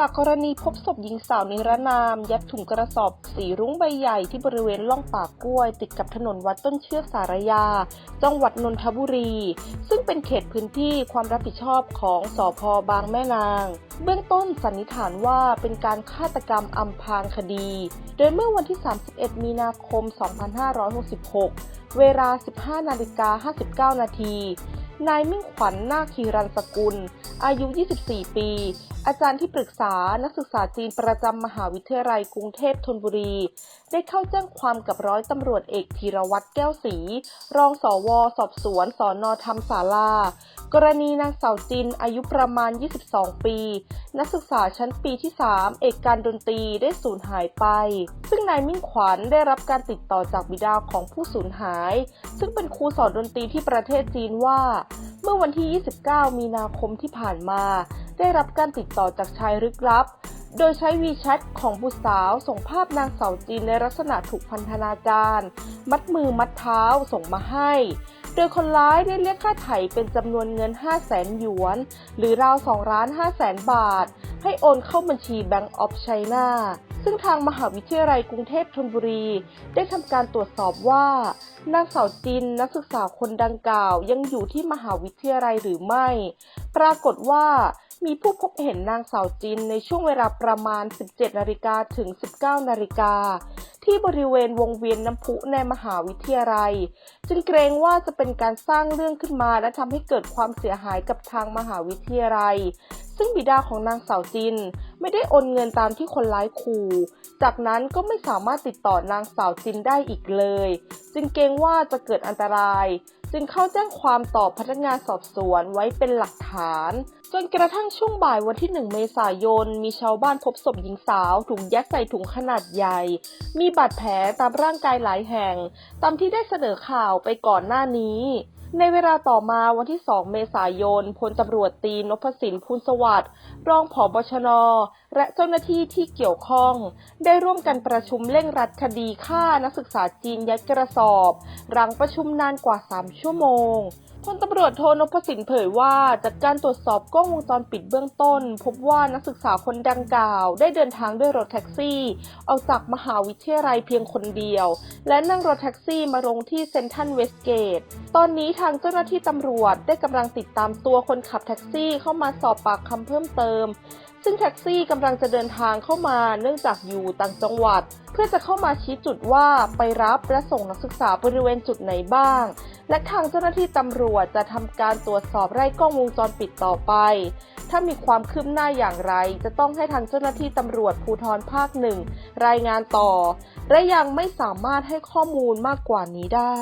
จากกรณีพบศพหญิงสาวนิรนาม ยัดถุงกระสอบสีรุ้งใบใหญ่ที่บริเวณล่องป่ากล้วย ติดกับถนนวัดต้นเชือกสารยา จังหวัดนนทบุรี ซึ่งเป็นเขตพื้นที่ความรับผิดชอบของสอพบางแม่นาง เบื้องต้นสันนิษฐานว่าเป็นการฆาตกรรมอำพรางคดี โดยเมื่อวันที่ 31 มีนาคม 2566 เวลา 15 นาฬิกา 59 นาที นายมิ่งขวัญนาคีรันสกุล อายุ 24 ปี อาจารย์ที่ปรึกษานักศึกษาจีนประจำมหาวิทยาลัยกรุงเทพธนบุรีได้เข้าแจ้งความกับร้อยตำรวจเอกธีรวัตรแก้วศรีรองสอวสอบสวนสอนอธรรมศาลา กรณีนางสาวจินอายุประมาณ 22 ปี นักศึกษาชั้นปีที่ 3 เอกการดนตรีได้สูญหายไป ซึ่งนายมิ่งขวัญได้รับการติดต่อจากบิดาของผู้สูญหาย ซึ่งเป็นครูสอนดนตรีที่ประเทศจีนว่า เมื่อวันที่ 29 มีนาคมที่ผ่านมา ได้รับการติดต่อจากชายลึกลับ โดยใช้วีแชทของบุตรสาวส่งภาพนางสาวจีนในลักษณะถูกพันธนาการ มัดมือมัดเท้าส่งมาให้ โดยคนร้ายได้เรียกค่าไถ่เป็นจำนวนเงิน 5 0 0แสนหยวน หรือราว2ล้าน5แสนบาท ให้โอนเข้าบัญชี Bank of China ซึ่งทางมหาวิทยาลัยกรุงเทพธนบุรี ได้ทำการตรวจสอบว่านางสาวจินนักศึกษาคนดังกล่าวยังอยู่ที่มหาวิทยาลัยหรือไม่ ปรากฏว่า มีผู้พบเห็นนางสาวจินในช่วงเวลาประมาณ 17 นาฬิกาถึง 19 นาฬิกา ที่บริเวณวงเวียนน้ำพุในมหาวิทยาลัย จึงเกรงว่าจะเป็นการสร้างเรื่องขึ้นมาและทำให้เกิดความเสียหายกับทางมหาวิทยาลัย ซึ่งบิดาของนางสาวจิน ไม่ได้โอนเงินตามที่คนร้ายขู่จากนั้นก็ไม่สามารถติดต่อนางสาวจินได้อีกเลย จึงเกรงว่าจะเกิดอันตราย จึงเข้าแจ้งความต่อพนักงานสอบสวนไว้เป็นหลักฐาน จนกระทั่งช่วงบ่ายวันที่ 1 เมษายน มีชาวบ้านพบศพหญิงสาวถูกยัดใส่ถุงขนาดใหญ่ มีบาดแผลตามร่างกายหลายแห่ง ตามที่ได้เสนอข่าวไปก่อนหน้านี้ในเวลาต่อมาวันที่ 2 เมษายน พลตำรวจตีนพสินพูลสวัสดิ์ รองผอบชน และเจ้าหน้าที่ที่เกี่ยวข้อง ได้ร่วมกันประชุมเร่งรัดคดีฆ่านักศึกษาจีนยัดกระสอบหลังประชุมนานกว่า 3 ชั่วโมงพลตำรวจโทนพสินเผยว่าจากการตรวจสอบกล้องวงจรปิดเบื้องต้น พบว่านักศึกษาคนดังกล่าว ได้เดินทางด้วยรถแท็กซี่ ออกจากมหาวิทยาลัยเพียงคนเดียว และนั่งรถแท็กซี่มาลงที่เซนทรัลเวสเกต ตอนนี้ทางเจ้าหน้าที่ตำรวจได้กำลังติดตามตัวคนขับแท็กซี่เข้ามาสอบปากคำเพิ่มเติม ซึ่งแท็กซี่กำลังจะเดินทางเข้ามาเนื่องจากอยู่ต่างจังหวัด เพื่อจะเข้ามาชี้จุดว่าไปรับและส่งนักศึกษาบริเวณจุดไหนบ้าง และทางเจ้าหน้าที่ตำรวจจะทำการตรวจสอบไล่กล้องวงจรปิดต่อไป ถ้ามีความคืบหน้าอย่างไร จะต้องให้ทางเจ้าหน้าที่ตำรวจภูธรภาคหนึ่งรายงานต่อ และยังไม่สามารถให้ข้อมูลมากกว่านี้ได้